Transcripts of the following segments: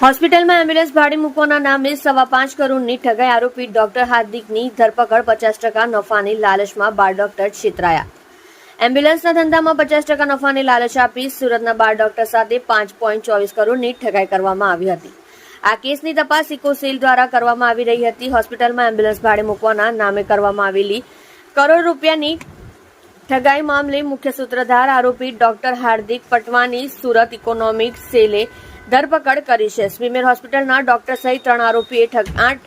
હોસ્પિટલમાં એમ્બ્યુલન્સ ભાડે મૂકવાના નામે સવા પાંચ કરોડની ઠગાઈ આરોપી ડોક્ટર હાર્દિકની ધરપકડ પચાસ ટકા નફાની લાલચમાં બાર ડોક્ટર છેતરાયા. એમ્બ્યુલન્સના ધંધામાં પચાસ ટકા નફાની લાલચ આપી સુરતના બાર ડોક્ટર સાથે પાંચ પોઈન્ટ ચોવીસ કરોડની ઠગાઈ કરવામાં આવી હતી. આ કેસની તપાસ ઇકોસેલ દ્વારા કરવામાં આવી રહી હતી. હોસ્પિટલમાં એમ્બ્યુલન્સ ભાડે મૂકવાના નામે કરવામાં આવેલી કરોડ રૂપિયાની ઠગાઈ મામલે મુખ્ય સૂત્રધાર આરોપી ડોક્ટર હાર્દિક પટવાની, સુરત ઇકોનોમિક સેલે ધરપકડ કરી છે. સ્મીમેર હોસ્પિટલના ડોક્ટર સહિત ત્રણ આરોપીએ ઠગ- આઠ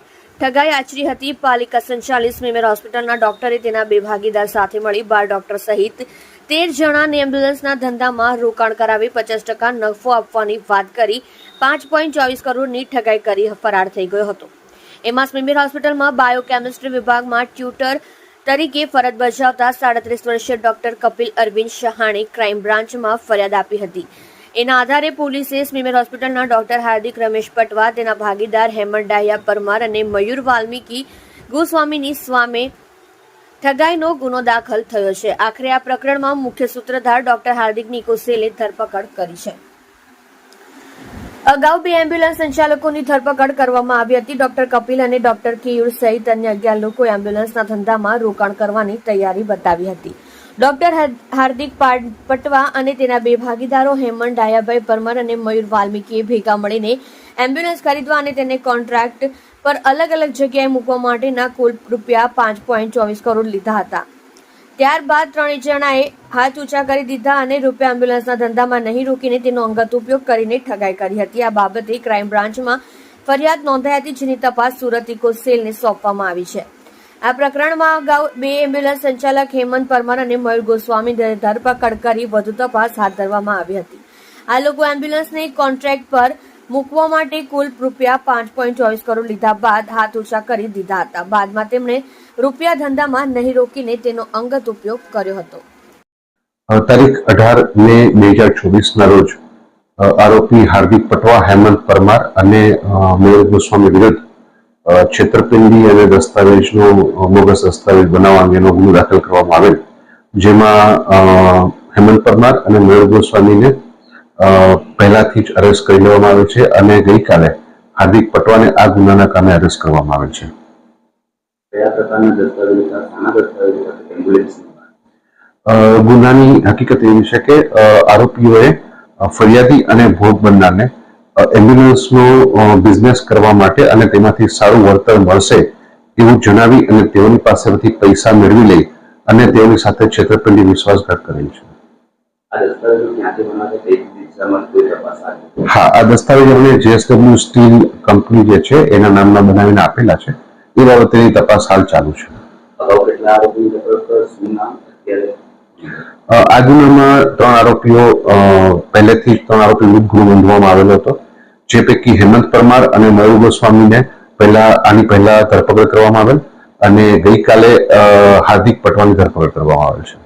ઠગાઈ આચરી હતી. પાલિકા સંચાલિત સ્વીમેર હોસ્પિટલના ડોક્ટરે તેના બે ભાગીદાર સાથે મળી બાર ડોક્ટર સહિત તેર જણાને એમ્બ્યુલન્સના ધંધામાં રોકાણ કરાવી પચાસ ટકા નફો આપવાની વાત કરી પાંચ પોઈન્ટ ચોવીસ કરોડની ઠગાઈ કરી ફરાર થઈ ગયો હતો. એમાં સ્મીમેર હોસ્પિટલમાં બાયોકેમિસ્ટ્રી વિભાગમાં ટ્યુટર તરીકે ફરજ બજાવતા સાડત્રીસ વર્ષીય ડોક્ટર કપિલ અરવિંદ શહાણે ક્રાઇમ બ્રાન્ચમાં ફરિયાદ આપી હતી. એના આધારે પોલીસે સ્મીમેર હોસ્પિટલના ડોક્ટર હાર્દિક રમેશ પટવા તેના ભાગીદાર હેમંત ડાહિયા પરમાર અને મયુર વાલ્મીકી ગોસ્વામીની સ્વામે ઠગાઈનો ગુનો દાખલ થયો છે. આખરે આ પ્રકરણમાં મુખ્ય સૂત્રધાર ડોક્ટર હાર્દિક નિકોસેલે ધરપકડ કરી છે. અગાઉ બે એમ્બ્યુલન્સ સંચાલકોની ધરપકડ કરવામાં આવી હતી. ડોક્ટર કપિલ અને ડોક્ટર કેયુર સહિત અન્ય અગિયાર લોકો એમ્બ્યુલન્સના ધંધામાં રોકાણ કરવાની તૈયારી બતાવી હતી. ડોક્ટર હાર્દિક પટવા અને તેના બે ભાગીદારો હેમંત ડાયાભાઈ પરમાર અને મયુર વાલ્મીકીએ ભેગા મળીને એમ્બ્યુલન્સ ખરીદવા અને તેને કોન્ટ્રાક્ટ પર અલગ અલગ જગ્યાએ મૂકવા માટેના કુલ રૂપિયા પાંચ પોઈન્ટ ચોવીસ કરોડ લીધા હતા. ત્યારબાદ ત્રણેય જણાએ હાથ ઊંચા કરી દીધા અને રૂપિયા એમ્બ્યુલન્સના ધંધામાં નહીં રોકીને તેનો અંગત ઉપયોગ કરીને ઠગાઈ કરી હતી. આ બાબતે ક્રાઇમ બ્રાન્ચમાં ફરિયાદ નોંધાઈ હતી જેની તપાસ સુરત ઇકો સેલને સોંપવામાં આવી છે. આ પ્રકરણમાં અગાઉ બે એમ્બ્યુલન્સ સંચાલક હેમંત પરમાર અને મયુર ગોસ્વામી ધરપકડ કરી વધુ તપાસ હાથ ધરવામાં આવી હતી. આ લોકો એમ્બ્યુલન્સને કોન્ટ્રાક્ટ પર મૂકવા માટે કુલ રૂપિયા પાંચ પોઈન્ટ ચોવીસ કરોડ લીધા બાદ હાથ ઓછા કરી દીધા હતા. બાદમાં તેમણે રૂપિયા ધંધામાં નહીં રોકીને તેનો અંગત ઉપયોગ કર્યો હતો. તારીખ અઢાર મે બે હજાર ચોવીસના રોજ આરોપી હાર્દિક પટવા, હેમંત પરમાર અને મયુર ગોસ્વામી વિરુદ્ધ છેતરપિંડી અને દસ્તાવેજનો બોગસ દસ્તાવેજ બનાવવા અંગેનો ગુનો દાખલ કરવામાં આવેલ. જેમાં હેમંત પરમાર અને મયુર ગોસ્વામીને પહેલાથી જ અરેસ્ટ કરી લેવામાં આવે છે અને ગઈકાલે હાર્દિક પટવાને આ ગુનાના કામે અરેસ્ટ કરવામાં આવેલ છે. ગુનાની હકીકત એવી છે કે આરોપીઓએ ફરિયાદી અને ભોગ બનનારને એમ્બ્યુલન્સનો બિઝનેસ કરવા માટે અને તેમાંથી સારું વળતર મળશે એવું જણાવી અને તેઓની પાસેથી પૈસા મેળવી લઈ અને તેઓની સાથે છેતરપિંડી વિશ્વાસઘાત કરેલ છે. હા આ દસ્તાવેજ અમને જેએસડબલ્યુ સ્ટીલ કંપની જે છે એના નામના બનાવીને આપેલા છે. એ બાબતેની તપાસ હાલ ચાલુ છે. આ ગુનામાં ત્રણ આરોપીઓ પહેલેથી જ ત્રણ આરોપી વિરુદ્ધ ગુનો નોંધવામાં આવેલો હતો. જે પૈકી હેમંત પરમાર અને મયુર ગોસ્વામીને પહેલા આની પહેલા ધરપકડ કરવામાં આવેલ અને ગઈકાલે હાર્દિક પટવાની ધરપકડ કરવામાં આવેલ છે.